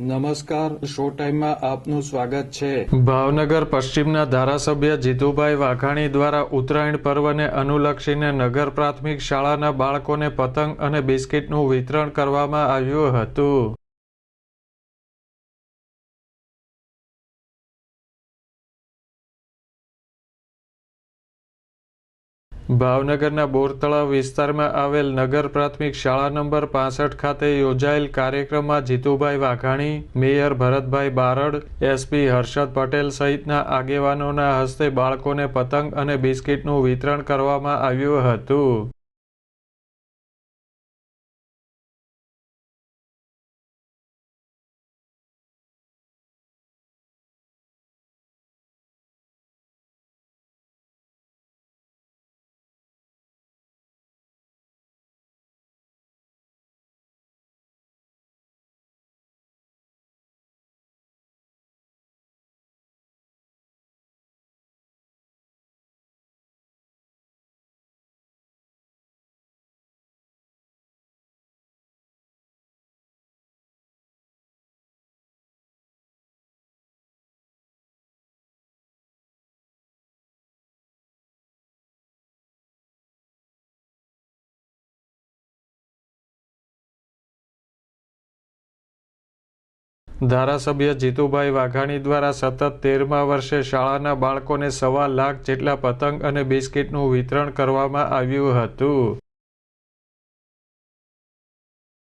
નમસ્કાર, શો ટાઈમમાં આપનું સ્વાગત છે. ભાવનગર પશ્ચિમના ધારાસભ્ય જીતુભાઈ વાઘાણી દ્વારા ઉત્તરાયણ પર્વને અનુલક્ષીને નગર પ્રાથમિક શાળાના બાળકોને પતંગ અને બિસ્કિટનું વિતરણ કરવામાં આવ્યું હતું. ભાવનગરના બોરતળાવ વિસ્તારમાં આવેલ નગર પ્રાથમિક શાળા નંબર પાસઠ ખાતે યોજાયેલ કાર્યક્રમમાં જીતુભાઈ વાઘાણી, મેયર ભરતભાઈ બારડ, એસપી હર્ષદ પટેલ સહિતના આગેવાનોના હસ્તે બાળકોને પતંગ અને બિસ્કિટનું વિતરણ કરવામાં આવ્યું હતું. ધારાસભ્ય જીતુભાઈ વાઘાણી દ્વારા સતત તેરમા વર્ષે શાળાના બાળકોને સવા લાખ જેટલા પતંગ અને બિસ્કિટનું વિતરણ કરવામાં આવ્યું હતું.